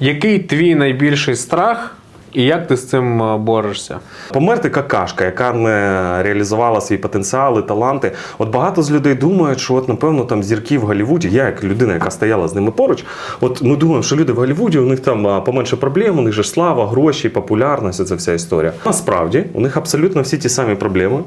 Який твій найбільший страх, і як ти з цим е, борешся? Померти какашка, яка не реалізувала свій потенціал і таланти. От багато з людей думають, що от напевно там зірки в Голлівуді, я як людина, яка стояла з ними поруч, от ми думаємо, що люди в Голлівуді, у них там поменше проблем, у них же слава, гроші, популярність, це вся історія. Насправді у них абсолютно всі ті самі проблеми.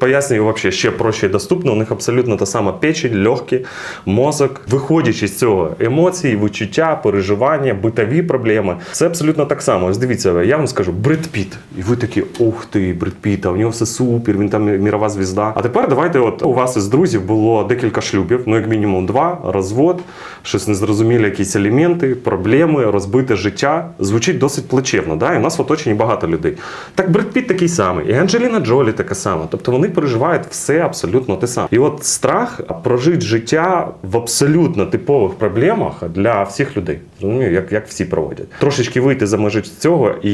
Пояснюю взагалі ще проще і доступно. У них абсолютно та сама печень, легкі, мозок. Виходячи з цього, емоції, відчуття, переживання, битові проблеми. Це абсолютно так само. Ось дивіться, я вам скажу, Бред Піт. І ви такі, ух ти, Бред Піт, а в нього все супер, він там мірова звізда. А тепер давайте, от у вас із друзів було декілька шлюбів, ну як мінімум два, розвод, щось незрозумілі якісь елементи, проблеми, розбите життя. Звучить досить плачевно. Да? І у нас в оточенні багато людей. Так Бред Піт такий самий, і Анджеліна Джолі така сама. Тобто вони переживають все абсолютно те саме. І от страх прожити життя в абсолютно типових проблемах для всіх людей. Розумію, як, як всі проводять. Трошечки вийти за межі цього і